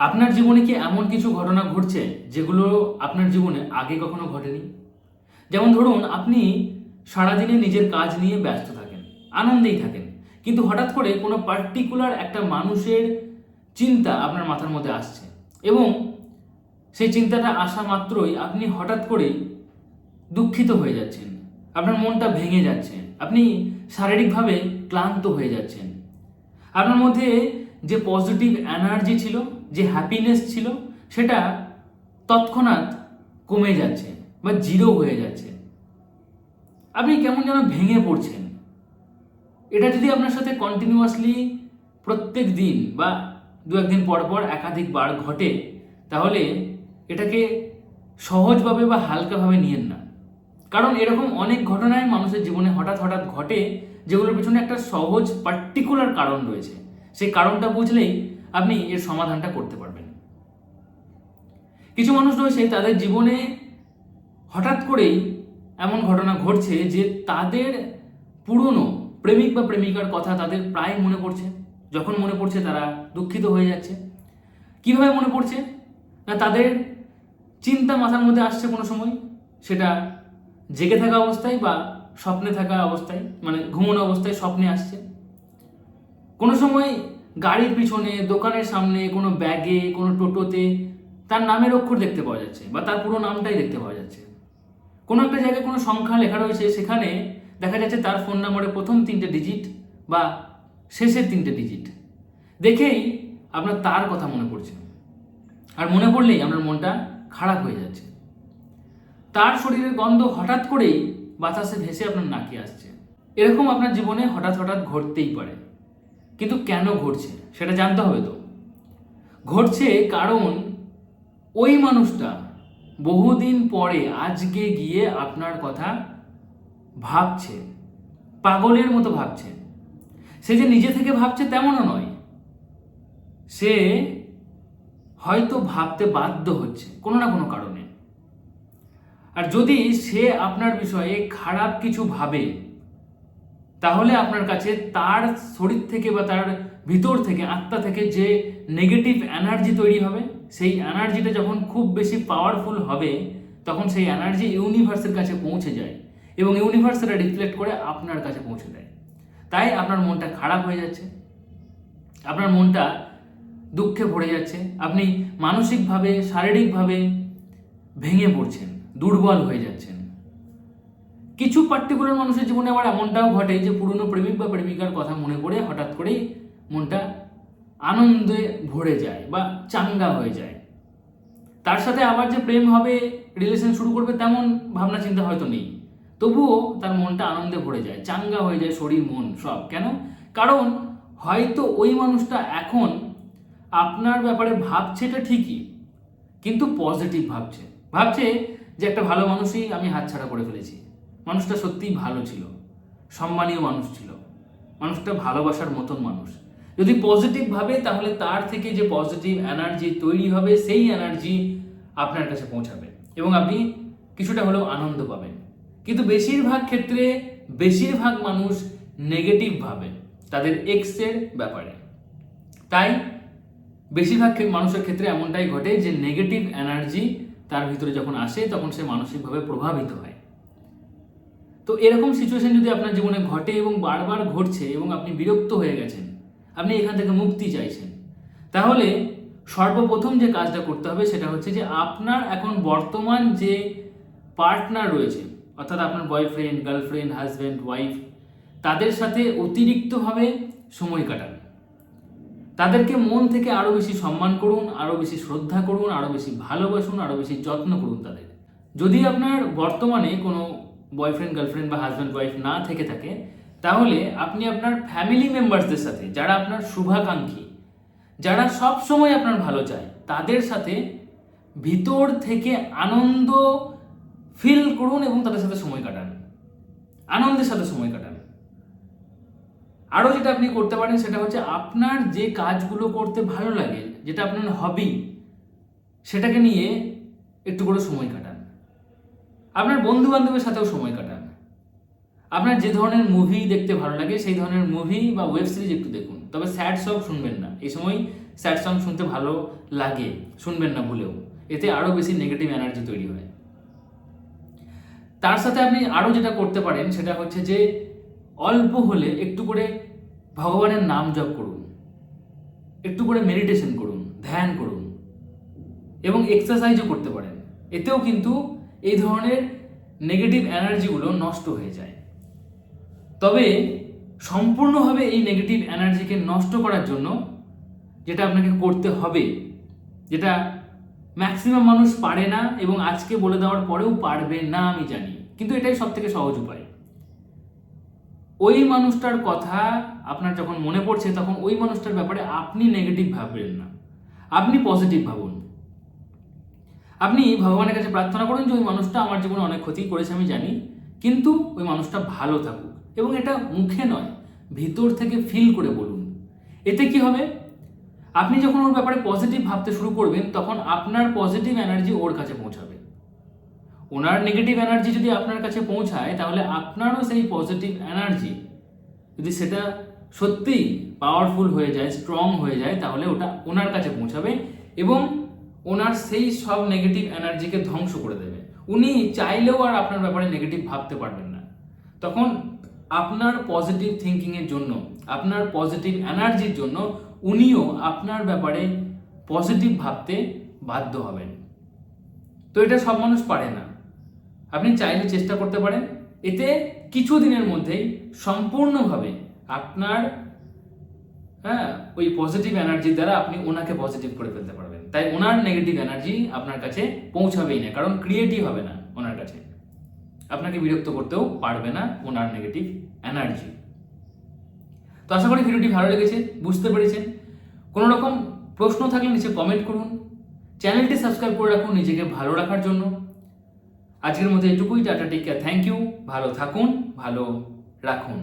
আপনার জীবনে কি এমন কিছু ঘটনা ঘটছে যেগুলো আপনার জীবনে আগে কখনো ঘটেনি? যেমন ধরুন, আপনি সারাদিনে নিজের কাজ নিয়ে ব্যস্ত থাকেন, আনন্দেই থাকেন, কিন্তু হঠাৎ করে কোনো পার্টিকুলার একটা মানুষের চিন্তা আপনার মাথার মধ্যে আসছে এবং সেই চিন্তাটা আসা মাত্রই আপনি হঠাৎ করেই দুঃখিত হয়ে যাচ্ছেন, আপনার মনটা ভেঙে যাচ্ছে, আপনি শারীরিকভাবে ক্লান্ত হয়ে যাচ্ছেন। আপনার মধ্যে যে পজিটিভ এনার্জি ছিল যে হ্যাপিনেস ছিল, সেটা তৎক্ষণাৎ কমে যাচ্ছে বা জিরো হয়ে যাচ্ছে। আপনি কেমন যেন ভেঙে পড়ছেন। এটা যদি আপনার সাথে কন্টিনিউয়াসলি প্রত্যেক দিন বা দু একদিন পর পর একাধিকবার ঘটে, তাহলে এটাকে সহজভাবে বা হালকাভাবে নিয়েন না। কারণ এরকম অনেক ঘটনায় মানুষের জীবনে হঠাৎ হঠাৎ ঘটে, যেগুলোর পিছনে একটা সহজ পার্টিকুলার কারণ রয়েছে। সেই কারণটা বুঝলেই আপনি এর সমাধানটা করতে পারবেন। কিছু মানুষ রয়েছে, তাদের জীবনে হঠাৎ করেই এমন ঘটনা ঘটছে যে তাদের পুরনো প্রেমিক বা প্রেমিকার কথা তাদের প্রায় মনে পড়ছে। যখন মনে পড়ছে তারা দুঃখিত হয়ে যাচ্ছে। কীভাবে মনে পড়ছে? না তাদের চিন্তা মাথার মধ্যে আসছে কোনো সময়? সেটা জেগে থাকা অবস্থায় বা স্বপ্নে থাকা অবস্থায়? মানে ঘুমানো অবস্থায় স্বপ্নে আসছে। কোনো সময় গাড়ির পিছনে, দোকানের সামনে, কোনো ব্যাগে, কোনো টোটোতে, তার নামের অক্ষর দেখতে পাওয়া যাচ্ছে বা তার পুরো নামটাই দেখতে পাওয়া যাচ্ছে। কোনো একটা জায়গায় কোনো সংখ্যা লেখা রয়েছে, সেখানে দেখা যাচ্ছে তার ফোন নম্বরের প্রথম তিনটে ডিজিট বা শেষের তিনটে ডিজিট দেখেই আপনার তার কথা মনে পড়ছে। আর মনে পড়লেই আপনার মনটা খারাপ হয়ে যাচ্ছে। তার শরীরের গন্ধ হঠাৎ করেই বাতাসে ভেসে আপনার নাকে আসছে। এরকম আপনার জীবনে হঠাৎ হঠাৎ ঘটতেই পারে। কিন্তু কেন ঘটছে? সেটা জানতে হবে তো। ঘটছে কারণ ওই মানুষটা বহুদিন পরে আজকে গিয়ে আপনার কথা ভাবছে, পাগলের মতো ভাবছে। সে যে নিজে থেকে ভাবছে তেমনও নয়। সে হয়তো ভাবতে বাধ্য হচ্ছে কোনো না কোনো কারণে। আর যদি সে আপনার বিষয়ে খারাপ কিছু ভাবে তাহলে আপনার কাছে তার শরীর থেকে বা তার ভিতর থেকে, আত্মা থেকে যে নেগেটিভ এনার্জি তৈরি হবে, সেই এনার্জিটা যখন খুব বেশি পাওয়ারফুল হবে, তখন সেই এনার্জি ইউনিভার্সের কাছে পৌঁছে যায় এবং ইউনিভার্স সেটা রিফ্লেক্ট করে আপনার কাছে পৌঁছে দেয়। তাই আপনার মনটা খারাপ হয়ে যাচ্ছে, আপনার মনটা দুঃখে ভরে যাচ্ছে, আপনি মানসিকভাবে, শারীরিকভাবে ভেঙে পড়ছেন, দুর্বল হয়ে যাচ্ছেন। কিছু পার্টিকুলার মানুষের জীবনে আবার এমনটাও ঘটে যে পুরনো প্রেমিক বা প্রেমিকার কথা মনে পড়ে, হঠাৎ করেই মনটা আনন্দে ভরে যায় বা চাঙ্গা হয়ে যায়। তার সাথে আবার যে প্রেম হবে রিলেশন শুরু করবে তেমন ভাবনা চিন্তা হয়তো নেই। তবুও তার মনটা আনন্দে ভরে যায়, চাঙ্গা হয়ে যায় শরীর, মন সব। কেন? কারণ হয়তো ওই মানুষটা এখন আপনার ব্যাপারে ভাবছে এটা ঠিকই, কিন্তু পজিটিভ ভাবছে। ভাবছে যে একটা ভালো মানুষই আমি হাতছাড়া করে ফেলেছি। মানুষটা সত্যিই ভালো ছিল। সম্মানীয় মানুষ ছিল। মানুষটা ভালোবাসার মতন মানুষ। যদি পজিটিভ ভাবে, তাহলে তার থেকে যে পজিটিভ এনার্জি তৈরি হবে, সেই এনার্জি আপনার কাছে পৌঁছাবে। এবং আপনি কিছুটা হলেও আনন্দ পাবেন। কিন্তু বেশিরভাগ ক্ষেত্রে, বেশিরভাগ মানুষ নেগেটিভ ভাবে। তাদের এক্সের ব্যাপারে। তাই, বেশিরভাগ মানুষের ক্ষেত্রে এমনটাই ঘটে যে নেগেটিভ এনার্জি তার ভিতরে যখন আসে, তখন সে মানসিকভাবে প্রভাবিত হয়। তো এরকম সিচুয়েশন যদি আপনার জীবনে ঘটে এবং বারবার ঘটছে এবং আপনি বিরক্ত হয়ে গেছেন, আপনি এখান থেকে মুক্তি চাইছেন, তাহলে সর্বপ্রথম যে কাজটা করতে হবে সেটা হচ্ছে যে আপনার এখন বর্তমান যে পার্টনার রয়েছে, অর্থাৎ আপনার বয়ফ্রেন্ড গার্লফ্রেন্ড হাজব্যান্ড ওয়াইফ তাদের সাথে অতিরিক্তভাবে সময় কাটান। তাদেরকে মন থেকে আরও বেশি সম্মান করুন আরও বেশি শ্রদ্ধা করুন আরও বেশি ভালোবাসুন আরও বেশি যত্ন করুন তাদের। যদি আপনার বর্তমানে কোনো বয়ফ্রেন্ড গার্লফ্রেন্ড বা হাজব্যান্ড ওয়াইফ না থেকে থাকে, তাহলে আপনি আপনার ফ্যামিলি মেম্বার্সদের সাথে, যারা আপনার শুভাকাঙ্ক্ষী, যারা সব সময় আপনার ভালো চায়, তাদের সাথে ভিতর থেকে আনন্দ ফিল করুন এবং তাদের সাথে সময় কাটান। আনন্দের সাথে সময় কাটান। আরও যেটা আপনি করতে পারেন সেটা হচ্ছে আপনার যে কাজগুলো করতে ভালো লাগে, যেটা আপনার হবি সেটাকে নিয়ে একটু করে সময় কাটান। আপনার বন্ধু বান্ধবের সাথেও সময় কাটান। আপনার যে ধরনের মুভি দেখতে ভালো লাগে, সেই ধরনের মুভি বা ওয়েব সিরিজ একটু দেখুন। তবে স্যাড সব শুনবেন না। এই সময় স্যাড সং শুনতে ভালো লাগে, শুনবেন না ভুলেও। এতে আরও বেশি নেগেটিভ এনার্জি তৈরি হয়। তার সাথে আপনি আরও যেটা করতে পারেন, সেটা হচ্ছে যে অল্প হলে একটু করে ভগবানের নাম জপ করুন। একটু করে মেডিটেশন করুন, ধ্যান করুন। এবং এক্সারসাইজও করতে পারেন। এতেও কিন্তু এই ধরনের নেগেটিভ এনার্জিগুলো নষ্ট হয়ে যায়। তবে সম্পূর্ণভাবে এই নেগেটিভ এনার্জিকে নষ্ট করার জন্য যেটা আপনাকে করতে হবে, যেটা ম্যাক্সিমাম মানুষ পারে না এবং আজকে বলে দেওয়ার পরেও পারবে না আমি জানি, কিন্তু এটাই সব থেকে সহজ উপায়। ওই মানুষটার কথা আপনার যখন মনে পড়ছে, তখন ওই মানুষটার ব্যাপারে আপনি নেগেটিভ ভাববেন না। আপনি পজিটিভ ভাবুন। আপনি ভগবানের কাছে প্রার্থনা করুন যে ওই মানুষটা আমার জীবনে অনেক ক্ষতি করেছে, আমি জানি। কিন্তু ওই মানুষটা ভালো থাকুক এবং এটা মুখে নয়, ভিতর থেকে ফিল করে বলুন। এতে কি হবে? আপনি যখন ওর ব্যাপারে পজিটিভ ভাবতে শুরু করবেন, তখন আপনার পজিটিভ এনার্জি ওর কাছে পৌঁছাবে। ওনার নেগেটিভ এনার্জি যদি আপনার কাছে পৌঁছায়, তাহলে আপনারও সেই পজিটিভ এনার্জি যদি সেটা সত্যিই পাওয়ারফুল হয়ে যায় স্ট্রং হয়ে যায়, তাহলে ওটা ওনার কাছে পৌঁছাবে এবং ওনার সেই সব নেগেটিভ এনার্জিকে ধ্বংস করে দেবে। উনি চাইলেও আর আপনার ব্যাপারে নেগেটিভ ভাবতে পারবেন না। তখন আপনার পজিটিভ থিঙ্কিংয়ের জন্য, আপনার পজিটিভ এনার্জির জন্য উনিও আপনার ব্যাপারে পজিটিভ ভাবতে বাধ্য হবেন। তো এটা সব মানুষ পারে না। আপনি চাইলে চেষ্টা করতে পারেন। এতে কিছু দিনের মধ্যেই সম্পূর্ণভাবে আপনার হ্যাঁ ওই পজিটিভ এনার্জি দ্বারা আপনি ওনাকে পজিটিভ করে ফেলতে পারবেন। তাই ওনার নেগেটিভ এনার্জি আপনার কাছে পৌঁছাবেই না, কারণ ক্রিয়েটিভ হবে না ওনার কাছে। আপনাকে বিরক্ত করতেও পারবে না ওনার নেগেটিভ এনার্জি তো আশা করি ভিডিওটি ভালো লেগেছে, বুঝতে পেরেছেন। কোনো রকম প্রশ্ন থাকলে নিচে কমেন্ট করুন। চ্যানেলটি সাবস্ক্রাইব করে রাখুন নিজেকে ভালো রাখার জন্য। আজকের মধ্যে এটুকুই tata take care thank you ভালো থাকুন, ভালো রাখুন।